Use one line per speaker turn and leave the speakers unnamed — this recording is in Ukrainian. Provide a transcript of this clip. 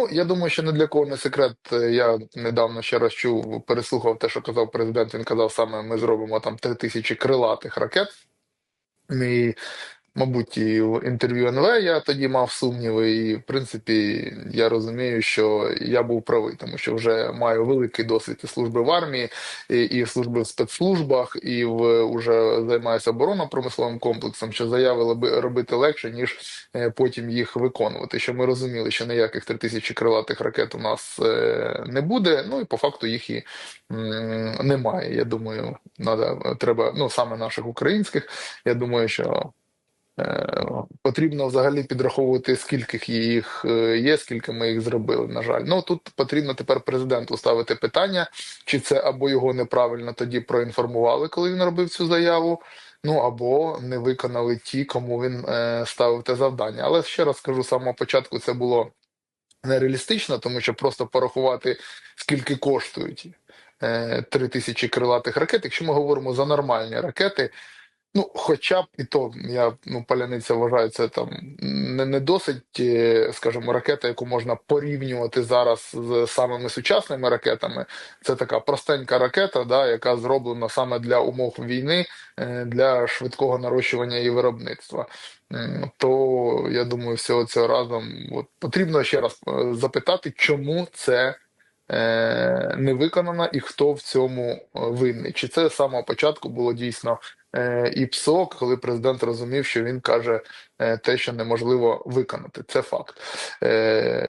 Ну, я думаю, що не для кого не секрет. Я недавно ще раз чув, переслухав те, що казав президент. Він казав саме: ми зробимо там три тисячі крилатих ракет. І, мабуть, і в інтерв'ю НВ я тоді мав сумніви, і в принципі я розумію, що я був правий, тому що вже маю великий досвід і служби в армії, і, і служби в спецслужбах, і в уже займаюся оборонно-промисловим комплексом. Що заяви лоби- робити легше, ніж е, потім їх виконувати. Що ми розуміли, що ніяких 3000 крилатих ракет у нас е, не буде. Ну і по факту їх і немає. Я думаю, треба ну саме наших українських. Я думаю, що. Е, Потрібно взагалі підраховувати, скільки їх е, є, скільки ми їх зробили. На жаль, ну тут потрібно тепер президенту ставити питання, чи це або його неправильно тоді проінформували, коли він робив цю заяву. Ну або не виконали ті, кому він е, ставив те завдання. Але ще раз скажу з самого початку, це було нереалістично, тому що просто порахувати, скільки коштують е, три тисячі крилатих ракет. Якщо ми говоримо за нормальні ракети. Ну, хоча б і то я ну паляниця вважаю, це там не, не досить, е, скажімо, ракета, яку можна порівнювати зараз з самими сучасними ракетами. Це така простенька ракета, да, яка зроблена саме для умов війни, е, для швидкого нарощування і виробництва. То я думаю, всього цього разом от, потрібно ще раз е, запитати, чому це. Не виконано і хто в цьому винний? Чи це з самого початку було дійсно і ПСОК, коли президент розумів, що він каже е, те, що неможливо виконати. Це факт. Е,